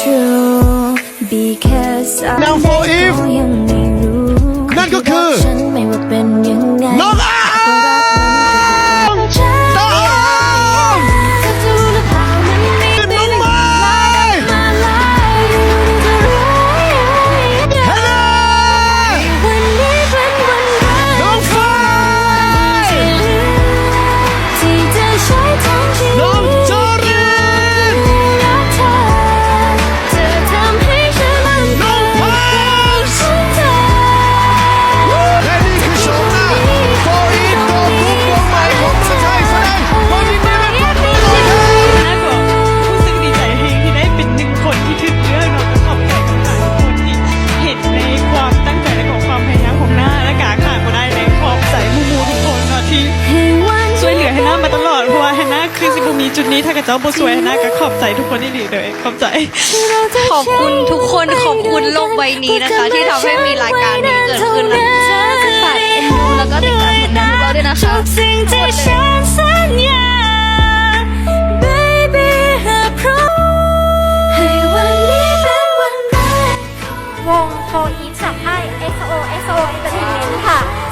true because I นาง หน้าคือสิบุมีจุดนี้ถ้ากับเจ้าบ่สวยให้หน้าก็ขอบใจทุกคนที่ดีเลยขอบใจ ขอบคุณทุกคนขอบคุณโลกใบนี้นะคะ ที่ทำให้มีรายการนี้เกิดขึ้นนะฝากเอ็นดูแล้วก็ติดตามผลงานพวกเราด้วยนะคะทุกสิ่งที่ฉันสัญญา baby เพราะให้วันนี้เป็นวันแรกวงโฟอีฟจากค่าย XO XO Entertainment ค่ะ